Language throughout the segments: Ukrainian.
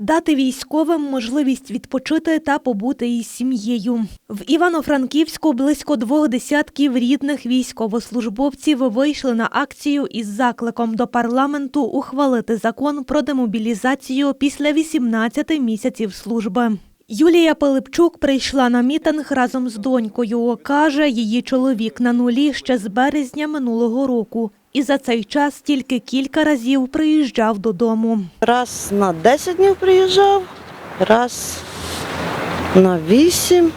Дати військовим можливість відпочити та побути із сім'єю. В Івано-Франківську близько двох десятків рідних військовослужбовців вийшли на акцію із закликом до парламенту ухвалити закон про демобілізацію після 18 місяців служби. Юлія Пилипчук прийшла на мітинг разом з донькою. Каже, її чоловік на нулі ще з березня минулого року. І за цей час тільки кілька разів приїжджав додому. Раз на 10 днів приїжджав, раз на 8.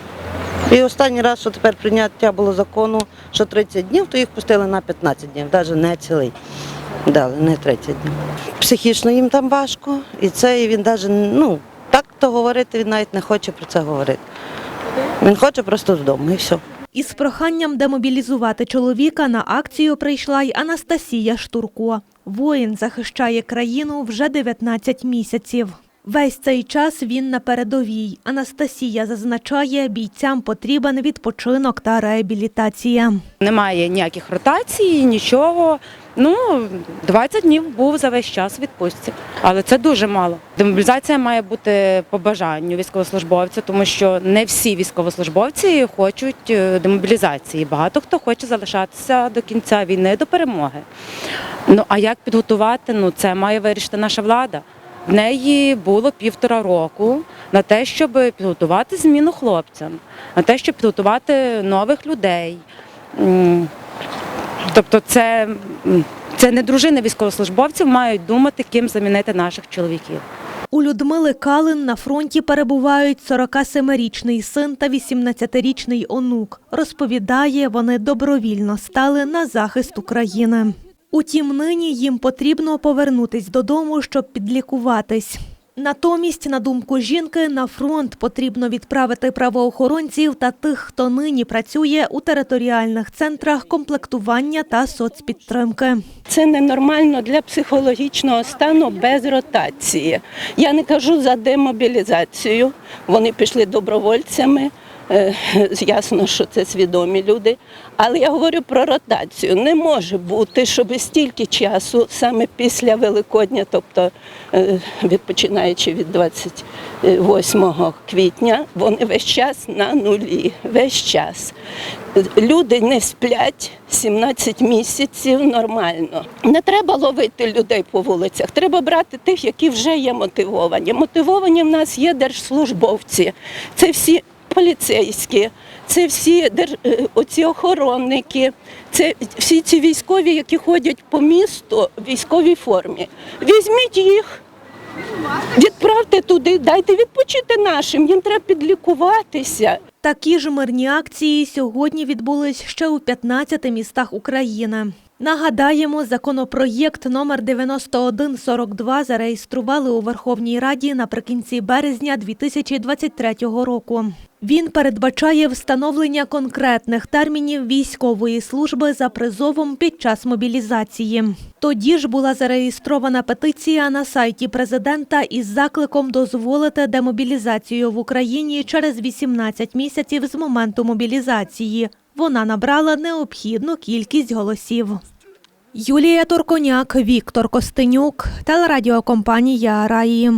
І останній раз, що тепер прийняття було закону, що 30 днів, то їх пустили на 15 днів, навіть не цілий. Дали, не 30 днів. Психічно їм там важко. І це і він навіть, ну, так то говорити, він навіть не хоче про це говорити. Він хоче просто додому і все. Із проханням демобілізувати чоловіка на акцію прийшла й Анастасія Штурко. Воїн захищає країну вже 19 місяців. Весь цей час він на передовій. Анастасія зазначає, бійцям потрібен відпочинок та реабілітація. Немає ніяких ротацій, нічого. Ну, 20 днів був за весь час відпустці, але це дуже мало. Демобілізація має бути по бажанню військовослужбовця, тому що не всі військовослужбовці хочуть е, демобілізації. Багато хто хоче залишатися до кінця війни, до перемоги. Ну а як підготувати? Ну це має вирішити наша влада. В неї було півтора року на те, щоб підготувати зміну хлопцям, на те, щоб підготувати нових людей. Тобто, це, це не дружини військовослужбовців мають думати, ким замінити наших чоловіків. У Людмили Калин на фронті перебувають 47-річний син та 18-річний онук. Розповідає, вони добровільно стали на захист України. Утім, нині їм потрібно повернутись додому, щоб підлікуватись. Натомість, на думку жінки, на фронт потрібно відправити правоохоронців та тих, хто нині працює у територіальних центрах комплектування та соцпідтримки. Це ненормально для психологічного стану без ротації. Я не кажу за демобілізацію. Вони пішли добровольцями. Е, Ясно, що це свідомі люди. Але я говорю про ротацію. Не може бути, щоб стільки часу, саме після Великодня, тобто е, від- від 28 квітня, вони весь час на нулі. Весь час. Люди не сплять 17 місяців нормально. Не треба ловити людей по вулицях, треба брати тих, які вже є мотивовані. Мотивовані в нас є держслужбовці. Це всі поліцейські, це всі дер- е, оці охоронники, це всі ці військові, які ходять по місту в військовій формі. Візьміть їх. Відправте туди, дайте відпочити нашим, їм треба підлікуватися. Такі ж мирні акції сьогодні відбулись ще у 15 містах України. Нагадаємо, законопроєкт номер 9142 зареєстрували у Верховній Раді наприкінці березня 2023 року. Він передбачає встановлення конкретних термінів військової служби за призовом під час мобілізації. Тоді ж була зареєстрована петиція на сайті президента із закликом дозволити демобілізацію в Україні через 18 місяців з моменту мобілізації. Вона набрала необхідну кількість голосів. Юлія Турконяк, Віктор Костенюк, телерадіокомпанія Раї.